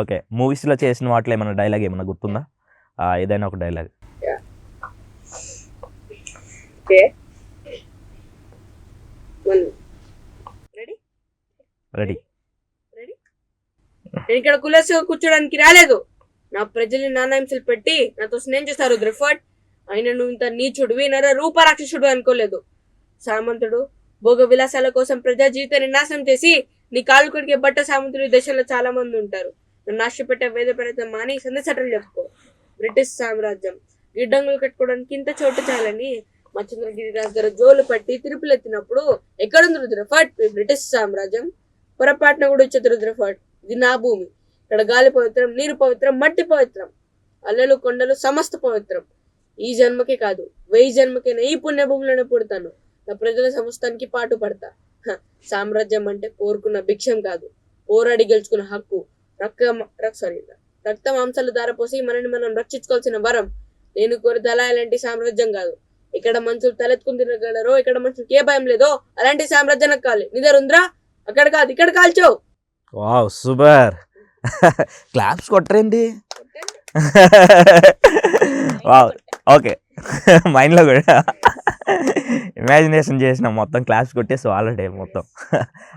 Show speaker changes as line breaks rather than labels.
Okay. మూవీస్లో చేసిన వాటిలో ఏమైనా డైలాగ్ ఏమైనా గుర్తుందా? ఏదైనా ఒక డైలాగ్.
రెడీ నేను ఇక్కడ కులసుగా కూర్చోడానికి రాలేదు. నా ప్రజల్ని నానాంశలు పెట్టి నాతో స్నేహం చేస్తారు రుద్రఫర్డ్. అయినా నువ్వు ఇంత నీచుడివి నర రూపరాక్షసుడు అనుకోలేదు. సామంతుడు భోగ విలాసాల కోసం ప్రజా జీవితాన్ని నాశనం చేసి నీ కాళ్ళు కొడికే బట్ట సామంతుడు దేశంలో చాలా మంది ఉంటారు. నాశపెట్టే వేద ప్రయత్నం మాని సందేశటలు చెప్పుకో. బ్రిటిష్ సామ్రాజ్యం. గిడ్డంగులు కట్టుకోవడానికి ఇంత చోటు చాలని మచ్చంద్రగిరి రాజు గారు జోలు పట్టి తిరుపులు ఎత్తినప్పుడు ఎక్కడుంది రుద్రఫట్ బ్రిటిష్ సామ్రాజ్యం. పొరపాటున కూడా వచ్చేది రుద్రఫట్ ఇది నా భూమి. ఇక్కడ గాలి పవిత్రం నీరు పవిత్రం మట్టి పవిత్రం. అల్లలు కొండలు సమస్త పవిత్రం. ఈ జన్మకే కాదు వెయ్యి జన్మకైనా ఈ పుణ్య భూములను పుడతాను. నా ప్రజల సమస్తానికి పాటు పడతా సామ్రాజ్యం అంటే కోరుకున్న భిక్షం కాదు. పోరాడి గెలుచుకున్న హక్కు. రక్త సారీ రక్త మాంసాలు దారపోసి మనని మనం రక్షించుకోవాల్సిన వరం. నేను కోరితే అలా ఇలాంటి సామ్రాజ్యం కాదు. ఇక్కడ మనుషులు తలెత్తుకుని తిరగలరో ఇక్కడ మనుషులకి ఏ భయం లేదో అలాంటి సామ్రాజ్యం నాకు కావాలి నిదరుంద్రా అక్కడ కాదు ఇక్కడ కాల్చో.
Wow super. Claps కొట్టరేంటి? Wow okay. మైండ్లో కూడా. ఇమాజినేషన్ చేసిన మొత్తం క్లాప్స్ కొట్టేసి ఆల్రెడీ మొత్తం.